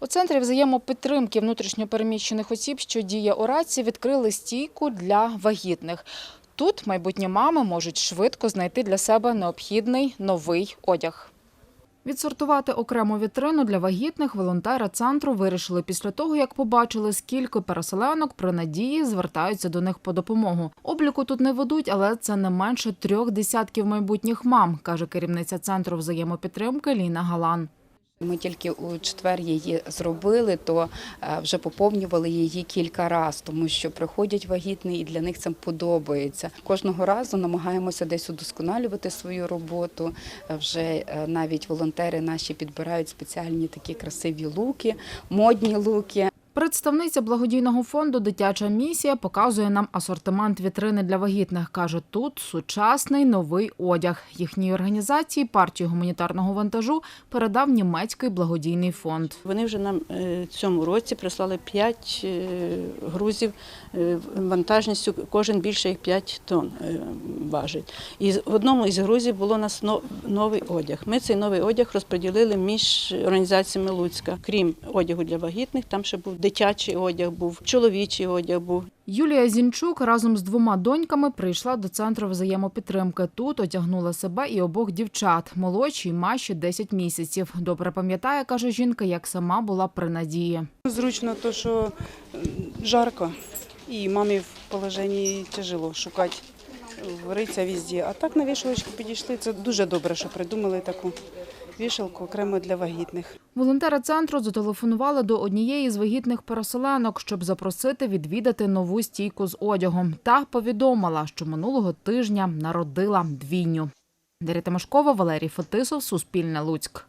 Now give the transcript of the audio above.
У центрі взаємопідтримки внутрішньопереміщених осіб, що діє у раці, відкрили стійку для вагітних. Тут майбутні мами можуть швидко знайти для себе необхідний новий одяг. Відсортувати окрему вітрину для вагітних волонтери центру вирішили після того, як побачили, скільки переселенок при надії звертаються до них по допомогу. Обліку тут не ведуть, але це не менше трьох десятків майбутніх мам, каже керівниця центру взаємопідтримки Ліна Галан. Ми тільки у четвер її зробили, то е, вже поповнювали її кілька разів, тому що приходять вагітні і для них це подобається. Кожного разу намагаємося десь удосконалювати свою роботу. Е, Вже е, навіть волонтери наші підбирають спеціальні такі красиві луки, модні луки. Представниця благодійного фонду Дитяча місія показує нам асортимент вітрини для вагітних. каже, тут сучасний новий одяг. Їхній організації партію гуманітарного вантажу передав німецький благодійний фонд. Вони вже нам е, цьому році прислали 5 грузів е, вантажністю, кожен більше як 5 тонн е, важить. І в одному із грузів було у нас новий одяг. Ми цей новий одяг розподілили між організаціями Луцька. Крім одягу для вагітних, там ще був дитячий одяг, був чоловічий одяг був. Юлія Зінчук разом з двома доньками прийшла до центру взаємопідтримки. Тут одягнула себе і обох дівчат. Молодшій Маші 10 місяців. Добре пам'ятає, каже жінка, як сама була при надії. Зручно то, що жарко, і мамі в положенні тяжело шукати риця везде. А так на вішалочку підійшли. Це дуже добре, що придумали таку вішалку окремо для вагітних. Волонтери центру зателефонували до однієї з вагітних переселенок, щоб запросити відвідати нову стійку з одягом. Та повідомила, що минулого тижня народила двійню. Дар'я Тимошкова, Валерій Фетисов, Суспільне Луцьк.